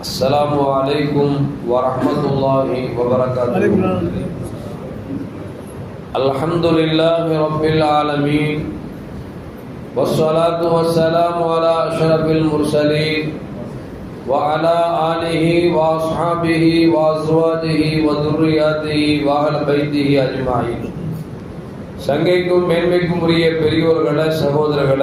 السلام عليكم ورحمة الله وبركاته الحمد لله رب العالمين والصلاة والسلام على أشرف المرسلين وعلى آله وأصحابه وأزواجه وذرياته وأهل بيته أجمعين சங்கைக்கும் மேன்மைக்கும் உரிய பெரியோர்கள சகோதரர்கள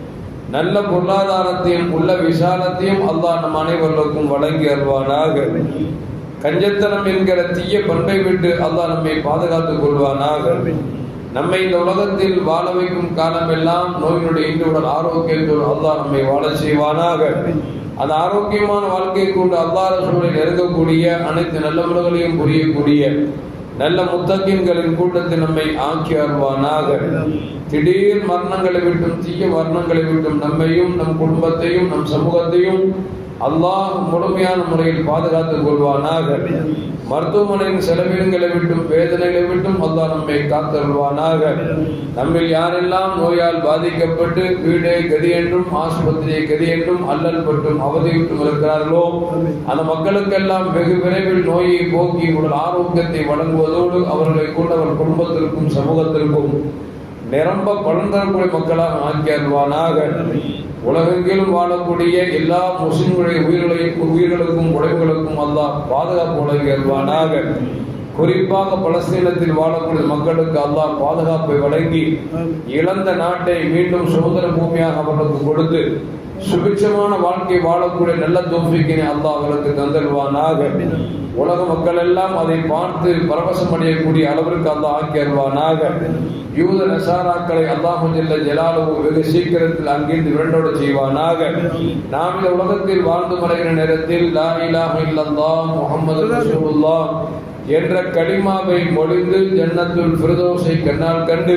நல்ல பொருளாதாரத்தையும் உள்ள விசாலத்தையும் அல்லாஹ் நம் அனைவர்களுக்கும் வழங்கி அல்வானாக கஞ்சத்தனம் என்கிற தீய பண்பை விட்டு அல்லாஹ் நம்மை பாதுகாத்துக் கொள்வானாக. நம்மை இந்த உலகத்தில் வாழ வைக்கும் காலமெல்லாம் நோயினுடைய இன்றுடன் ஆரோக்கியத்தோடு அல்லாஹ் நம்மை வாழ செய்வானாக. அந்த ஆரோக்கியமான வாழ்க்கையை கொண்டு அல்லாஹ் சூழலை நெருங்கக்கூடிய அனைத்து நல்ல முறைகளையும் புரியக்கூடிய நல்ல முத்தகின்களின் கூட்டத்தில் நம்மை ஆக்கி அருவானாக திடீர் மரணங்களை விட்டும் தீய மரணங்களை விட்டும் நம்மையும் நம் குடும்பத்தையும் நம் சமூகத்தையும் அல்லாஹ் முழுமையான முறையில் பாதுகாத்துக் கொள்வானாக. மருத்துவமனையின் செலவினங்களை விட்டும் வேதனைகளை விட்டும் அல்லாஹ் நம்மை காத்தருள்வானாக. நம்மில் யாரெல்லாம் நோயால் பாதிக்கப்பட்டு வீடே கதி என்றும் ஆஸ்பத்திரியை கதி என்றும் அல்லல் பட்டும் அவதிவிட்டும் இருக்கிறார்களோ? அந்த மக்களுக்கெல்லாம் வெகு விரைவில் நோயை போக்கி உடல் ஆரோக்கியத்தை வழங்குவதோடு அவர்களை கொண்டவர் குடும்பத்திற்கும் சமூகத்திற்கும் நிரம்ப பலன் தரக்கூடிய மக்களாக ஆக்கி அருள்வானாக. உலகெங்கிலும் வாழக்கூடிய எல்லா முஸ்லிம்களுடைய உயிர்களையும் உயிர்களுக்கும் உடைவுகளுக்கும் அல்லாஹ் பாதுகாப்பு வழங்கி அருள்வானாக குறிப்பாக பலஸ்தீனத்தில் வாழக்கூடிய மக்களுக்கு அல்லாஹ் பாதுகாப்பை வழங்கி இழந்த நாட்டை மீண்டும் சுதந்திர பூமியாக அவர்களுக்கு கொடுத்து சுபிட்சமான வாழ்க்கை வாழக்கூடிய நல்ல தோஃபிக்கினை அல்லாஹ் அவர்களுக்கு தந்தருவானாக உலக மக்கள் எல்லாம் அதை பார்த்து பரவசம் அடையக்கூடிய அளவிற்கு அல்லாஹ் ஆக்கி அருவானாக யூத நசாராக்களை அல்லாஹு ஜெல்ல ஜலாலவும் வெகு சீக்கிரத்தில் அங்கிருந்து விரண்டோட செய்வானாக. நாம் இந்த உலகத்தில் வாழ்ந்து மறைகிற நேரத்தில் லா இலாஹ இல்லல்லாஹ் முஹம்மது ரசூலுல்லாஹ் என்ற கலிமாவை மொழிந்து ஜன்னத்துல் ஃபிர்தௌஸை கண்ணால் கண்டு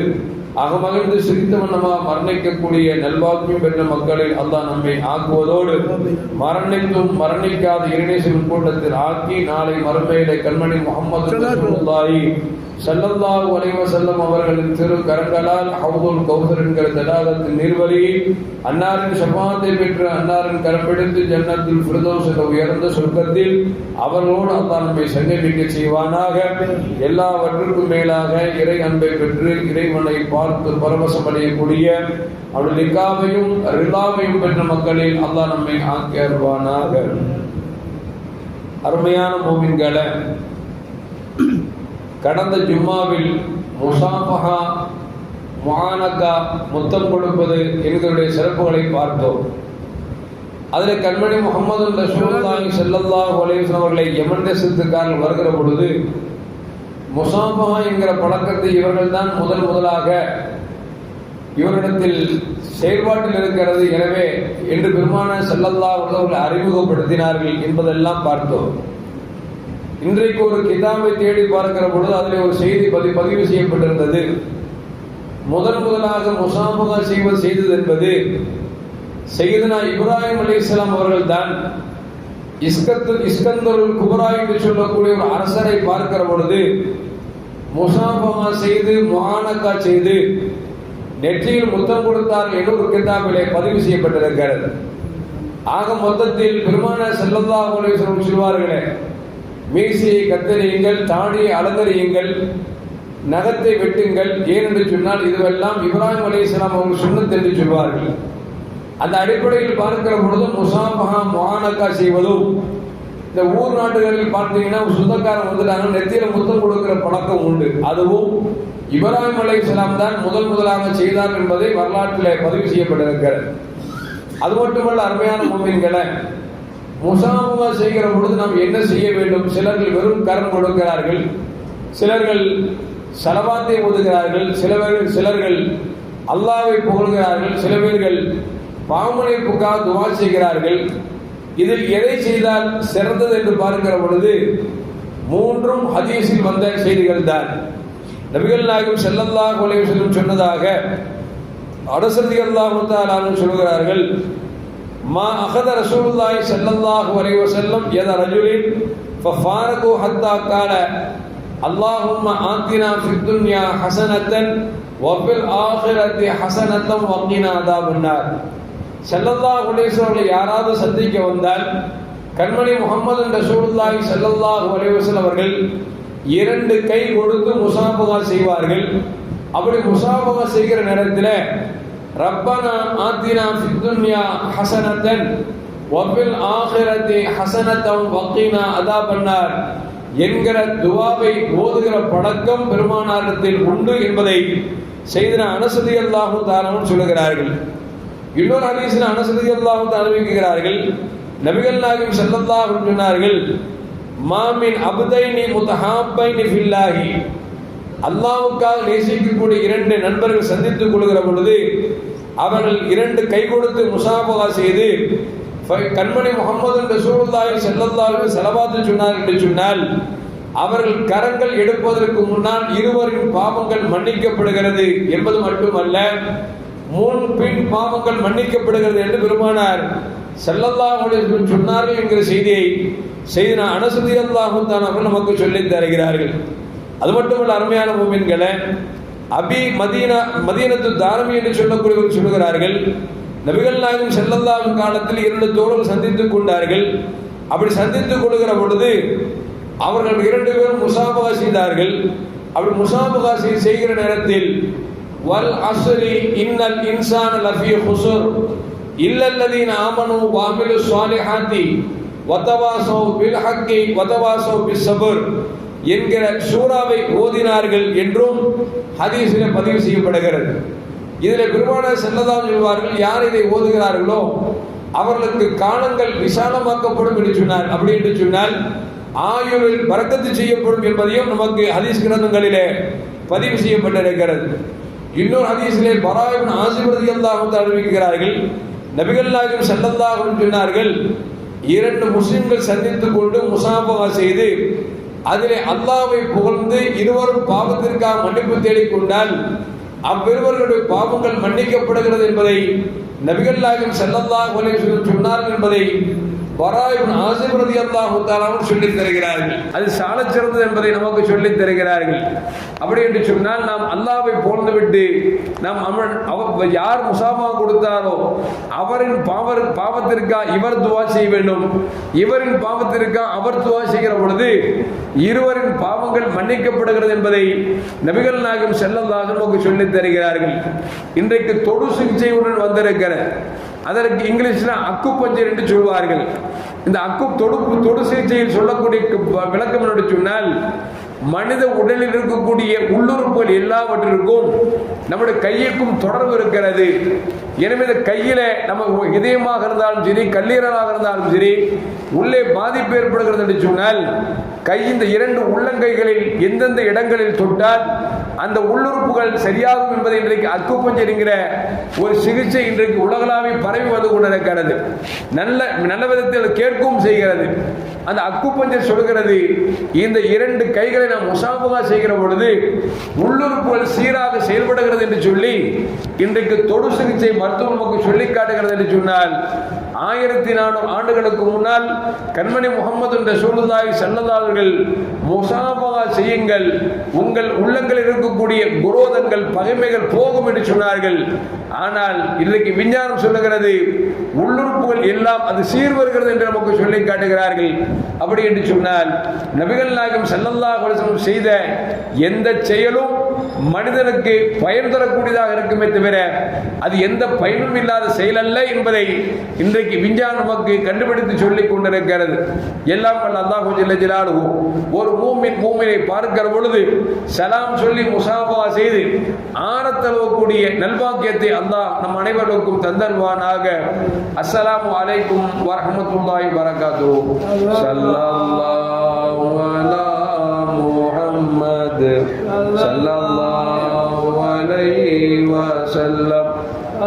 அகமகிழ்ந்து சிரித்த வண்ணமா மரணிக்கக்கூடிய நல்வாக்கியம் பெற்ற மக்களில் அல்லாஹ் நம்மை ஆக்குவதோடு மரணித்தும் மரணிக்காத இரணேசன் கூட்டத்தில் ஆக்கி நாளை மறுமையிலே கண்மணி முகமது ரசூலுல்லாஹி உலைவ செல்லம் அவர்களின் திரு கரங்களால் ஹவுதுல் கௌசர் என்கிற தடாகத்தின் நீர்வழி அன்னாரின் சமாத்தை பெற்று அன்னாரின் கரம்பிடித்து ஜன்னத்தில் ஃபிர்தௌஸ் உயர்ந்த சொர்க்கத்தில் அவர்களோடு அல்லாஹ் நம்மை சங்கமிக்க செய்வானாக. எல்லாவற்றுக்கும் மேலாக இறை அன்பை பெற்று இறைவனை பார்த்து பரவசம் அடையக்கூடிய அவருடைய லிக்காவையும் ரிலாவையும் பெற்ற மக்களில் அல்லா நம்மை ஆக்கி அருவானாக அருமையான மோமின்களை கடந்த ஜும்மாவில் முசாஃபஹா முஹானகா முத்தம் கொடுப்பது எங்களுடைய சிறப்புகளை பார்த்தோம். அதில் கண்மணி முகமது ரசூல்லாஹி ஸல்லல்லாஹு அலைஹி அவர்களை யமன் தேசத்துக்காரர்கள் வருகிற பொழுது முசாஃபஹா என்கிற பழக்கத்தை இவர்கள் தான் முதல் முதலாக இவரிடத்தில் செயல்பாட்டில் இருக்கிறது. எனவே என்று பெருமான ஸல்லல்லாஹு அலைஹி அறிமுகப்படுத்தினார்கள் என்பதெல்லாம் பார்த்தோம். இன்றைக்கு ஒரு கிதாபை தேடி பார்க்கிற பொழுது அதில் ஒரு செய்தி பதி பதிவு செய்யப்பட்டிருந்தது. முதன் முதலாக முசாமுகா செய்வது செய்தது என்பது செய்தனா இப்ராஹிம் அலி இஸ்லாம் அவர்கள் தான் இஸ்கத்து இஸ்கந்தருள் குபரா என்று சொல்லக்கூடிய ஒரு அரசரை பார்க்கிற பொழுது முசாபமா செய்து முஹானக்கா செய்து நெற்றியில் முத்தம் கொடுத்தார் என்று ஒரு கிதாபிலே பதிவு செய்யப்பட்டிருக்கிறது. ஆக மொத்தத்தில் பெருமான செல்லல்லா அலைஹி சொல்வார்களே மீசையை கத்தரியுங்கள் தாடியை அலங்கரியுங்கள் நகத்தை வெட்டுங்கள். ஏன் என்று சொன்னால் இதுவெல்லாம் இப்ராஹிம் அலி இஸ்லாம் அவர்கள் சுண்ணத் என்று சொல்வார்கள். அந்த அடிப்படையில் பார்க்கிற பொழுது முசாபகா முஹானக்கா செய்வதும் இந்த ஊர் நாடுகளில் பார்த்தீங்கன்னா ஒரு சொந்தக்காரன் வந்துட்டாங்க நெத்தியில முத்தம் கொடுக்கிற பழக்கம் உண்டு. அதுவும் இப்ராஹிம் அலை இஸ்லாம் தான் முதல் முதலாக செய்தார் என்பதை வரலாற்றில் பதிவு செய்யப்பட்டிருக்கிறது. அது மட்டுமல்ல அருமையான மூமின்களை முசாமுகா செய்கிற பொழுது நாம் என்ன செய்ய வேண்டும்? சிலர்கள் வெறும் கரம் கொடுக்கிறார்கள். சிலர்கள் செலவாத்தை ஒதுகிறார்கள் சிலவர்கள் சிலர்கள் அல்லாவை புகழ்கிறார்கள். சில பேர்கள் பாவமனைப்புக்காக துவா செய்கிறார்கள். இதில் எதை செய்தால் சிறந்தது என்று பார்க்கிற பொழுது மூன்றும் ஹதீஸில் வந்த செய்திகள் தான். நபிகள் நாயகம் செல்லல்லா கொலை வஸல்லம் சொன்னதாக அரசதி அல்லாஹு சொல்கிறார்கள் மா அகத ரசூலுல்லாஹி ஸல்லல்லாஹு அலைஹி வஸல்லம் யத ரஜுலின் ஃபஃபாரகு ஹத்தா கால اللهم آتنا في الدنيا حسنة وفي الآخرة حسنة وقنا عذاب النار ஸல்லல்லாஹு அலைஹி வஸல்லம் யாராவது சந்திக்க வந்தால் கண்மணி முகமது ரசூலுல்லாஹி ஸல்லல்லாஹு அலைஹி வஸல்லம் அவர்கள் இரண்டு கை கொடுத்து முசாபகா செய்வார்கள் அப்படி முசாபகா செய்கிற நேரத்தில் ரப்பனா ஆத்தினா ஃபித்துன்யா ஹசனத்தன் வபில் ஆகிரத்தி ஹசனத்தம் வக்கீனா அதா பண்ணார் என்கிற துவாவை ஓதுகிற பழக்கம் பெருமானாரத்தில் உண்டு என்பதை செய்தன அனசதி அல்லாஹு தாராவும் சொல்லுகிறார்கள். இன்னொரு ஹதீஸில் அனசதி அல்லாஹு அறிவிக்கிறார்கள் நபிகள் நாயகம் ஸல்லல்லாஹு சொன்னார்கள் மாமின் அபுதைனி முத்தஹாப்பைனி ஃபில்லாஹி. அல்லாவுக்காக நேசிக்கக்கூடிய இரண்டு நண்பர்கள் சந்தித்துக் கொள்கிற பொழுது அவர்கள் இரண்டு கை கொடுத்து முசாபகா செய்து கண்மணி முகமது ரசூலுல்லாஹி ஸல்லல்லாஹு அலைஹி செலவாத்து சொன்னார் என்று சொன்னால் அவர்கள் கரங்கள் எடுப்பதற்கு முன்னால் இருவரின் பாவங்கள் மன்னிக்கப்படுகிறது என்பது மட்டுமல்ல முன் பின் பாவங்கள் மன்னிக்கப்படுகிறது என்று பெருமானார் ஸல்லல்லாஹு சொன்னார்கள் என்கிற செய்தியை செய்தின அனசுதி அல்லாஹும் தான் அவர்கள் நமக்கு சொல்லித் தருகிறார்கள். அது மட்டுமல்ல அருமையான மூமின்களை அபி மதீனா மதீனத்து தாரமி என்று சொல்லக்கூடியவர்கள் சொல்லுகிறார்கள் நபிகள் நாயகம் செல்லல்லாவின் காலத்தில் இரண்டு தோழர்கள் சந்தித்துக் கொண்டார்கள். அப்படி சந்தித்துக் கொள்கிற பொழுது அவர்கள் இரண்டு பேரும் முசாபகா செய்தார்கள். அப்படி முசாபகா செய்கிற நேரத்தில் வல் அஸ்ரி இன்னல் இன்சான் லஃபி ஹுசுர் இல்லல்லதீன் ஆமனு வாமிலு சாலிஹாத்தி வதவாசோ பில் ஹக்கி வதவாசோ பிஸ்ஸபர் என்கிற சூறாவை ஓதினார்கள் என்றும் ஹதீஸில் பதிவு செய்யப்படுகிறது. இதில் பெருமான செல்லதான் சொல்வார்கள் யார் இதை ஓதுகிறார்களோ அவர்களுக்கு காலங்கள் விசாலமாக்கப்படும் என்று சொன்னார். அப்படி என்று சொன்னால் ஆயுளில் பறக்கத்து செய்யப்படும் என்பதையும் நமக்கு ஹதீஸ் கிரந்தங்களிலே பதிவு செய்யப்பட்டிருக்கிறது. இன்னொரு ஹதீஸிலே பராயின் ஆசிபதி அல்லாஹ் அறிவிக்கிறார்கள் நபிகள் நாயகம் செல்லல்லாஹும் சொன்னார்கள் இரண்டு முஸ்லிம்கள் சந்தித்துக் கொண்டு முசாபகா செய்து அதிலே அல்லாவை புகழ்ந்து இருவரும் பாவத்திற்காக மன்னிப்பு தேடிக்கொண்டால் அவ்விருவர்களுடைய பாவங்கள் மன்னிக்கப்படுகிறது என்பதை நபிகள் நாயகம் செல்லல்லாஹ் சொன்னார்கள் என்பதை பராயின் ஆசிபிரதி அல்லாஹு தாலாவும் சொல்லித் தருகிறார்கள். அது சால சிறந்தது என்பதை நமக்கு சொல்லித் தருகிறார்கள். அப்படி என்று சொன்னால் நாம் அல்லாவை போர்ந்து விட்டு நாம் அவன் அவர் யார் முசாமா கொடுத்தாரோ அவரின் பாவர் பாவத்திற்கா இவர் துவா செய்ய வேண்டும். இவரின் பாவத்திற்கா அவர் துவா செய்கிற பொழுது இருவரின் பாவங்கள் மன்னிக்கப்படுகிறது என்பதை நபிகள் நாயகம் செல்லல்லாக நமக்கு சொல்லித் தருகிறார்கள். இன்றைக்கு தொடு சிகிச்சையுடன் வந்திருக்கிற அதற்கு இங்கிலீஷில் அக்கு பஞ்சர் என்று சொல்வார்கள். இந்த அக்கு தொடுப்பு தொடு சிகிச்சையில் சொல்லக்கூடிய விளக்கம் என்று சொன்னால் மனித உடலில் இருக்கக்கூடிய உள்ளுறுப்புகள் எல்லாவற்றிற்கும் நம்முடைய கையுக்கும் தொடர்பு இருக்கிறது. எனவே இந்த கையில நம்ம இதயமாக இருந்தாலும் சரி கல்லீரலாக இருந்தாலும் சரி உள்ளே பாதிப்பு ஏற்படுகிறது என்று சொன்னால் கை இந்த இரண்டு உள்ளங்கைகளில் எந்தெந்த இடங்களில் தொட்டால் அந்த உள்ளுறுப்புகள் சரியாகும் என்பதை இன்றைக்கு அக்குப்பஞ்சர் என்கிற ஒரு சிகிச்சை இன்றைக்கு உலகளாவி பரவி வந்து கொண்டிருக்கிறது. நல்ல நல்ல விதத்தில் கேட்கவும் செய்கிறது. அந்த அக்குப்பஞ்சர் சொல்கிறது இந்த இரண்டு கைகளை நாம் முசாபகா செய்கிற பொழுது உள்ளுறுப்புகள் சீராக செயல்படுகிறது என்று சொல்லி இன்றைக்கு தொடு சிகிச்சை மருத்துவ நமக்கு சொல்லி காட்டுகிறது என்று சொன்னால் ஆயிரத்தி நானூறு ஆண்டுகளுக்கு முன்னால் கண்மணி முகமது என்ற சூழ்நாய் செல்லதாளர்கள் முசாபகா செய்யுங்கள் உங்கள் உள்ளங்களில் இருக்கக்கூடிய குரோதங்கள் பகைமைகள் போகும் என்று சொன்னார்கள். ஆனால் இன்றைக்கு விஞ்ஞானம் சொல்லுகிறது உள்ளுறுப்புகள் எல்லாம் அது சீர் வருகிறது என்று நமக்கு சொல்லி காட்டுகிறார்கள். அப்படி என்று சொன்னால் நபிகள் நாயகம் செல்லல்லா கொலசனம் செய்த எந்த செயலும் மனிதனுக்கு பயன் தரக்கூடியதாக இருக்குமே தவிர அது எந்த பயனும் இல்லாத செயல் அல்ல என்பதை இன்றைக்கு விஞ்ஞானம் நமக்கு கண்டுபிடித்து சொல்லிக் கொண்டிருக்கிறது. எல்லாம் வல்ல அல்லாஹ் ஜல்ல ஒரு மூமின் மூமினை பார்க்கிற பொழுது சலாம் சொல்லி முசாபா செய்து ஆரத்தழுவக்கூடிய நல்வாக்கியத்தை அல்லாஹ் நம் அனைவருக்கும் தந்தல்வானாக அஸ்ஸலாமு அலைக்கும் வரஹமத்துல்லாஹி வரகாத்து சல்லல்லாஹு அலா முஹம்மது. சல்லல்லாஹு அலைஹி வஸல்லம்.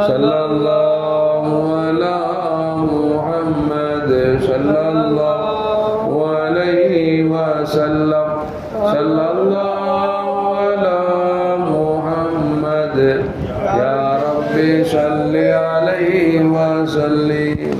சல்லல்லாஹு அலா முஹம்மது. சல்லல்லாஹு அலைஹி வஸல்லம். சல்லல்லாஹு وسلم